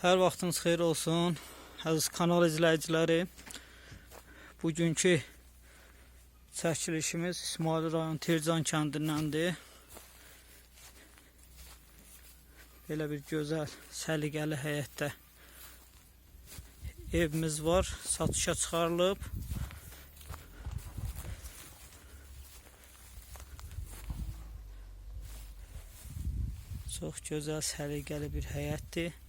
Hər vaxtınız xeyir olsun. Əziz kanal izləyiciləri. Bugünkü çəkilişimiz İsmail rayon Tercan kəndindəndir. Belə bir gözəl, səliqəli həyətdə evimiz var. Satışa çıxarılıb. Çox gözəl, səliqəli bir həyətdir.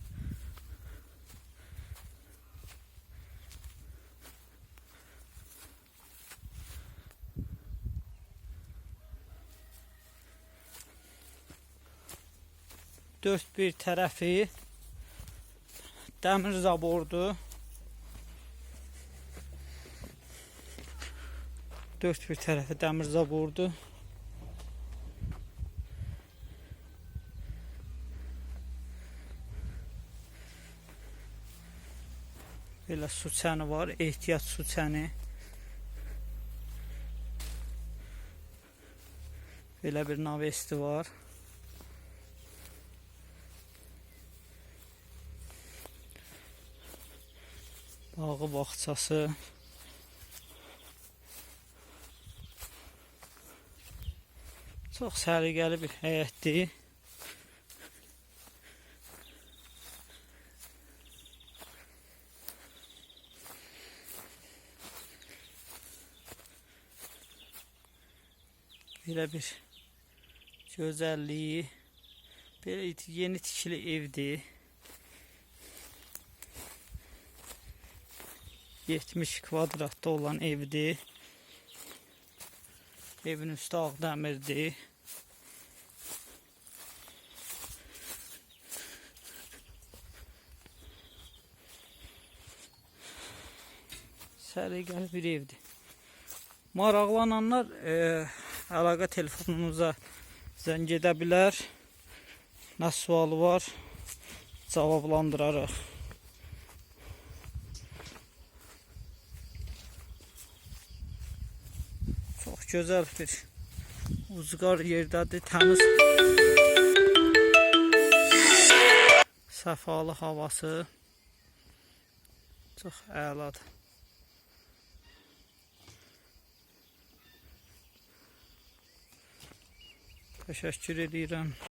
Dört bir tərəfi dəmir zabordu. Dört bir tərəfi dəmir zabordu. Belə su çəni var, ehtiyat su çəni. Belə bir navesti var. Bağı bağçası. Çox səliqəli bir həyətdir. Belə bir gözəlliyi, belə yeni tikili evdir. 70 kvadratda olan evdir. Evin üstü ağdamirdir. Səliqəli bir evdir. Maraqlananlar e, əlaqə telefonumuza zəng edə bilər. Nə sualı var, cavablandırarıq. Çox gözəl bir uzqar yerdədir, təmiz səfalı havası çox əladır. Təşəkkür edirəm.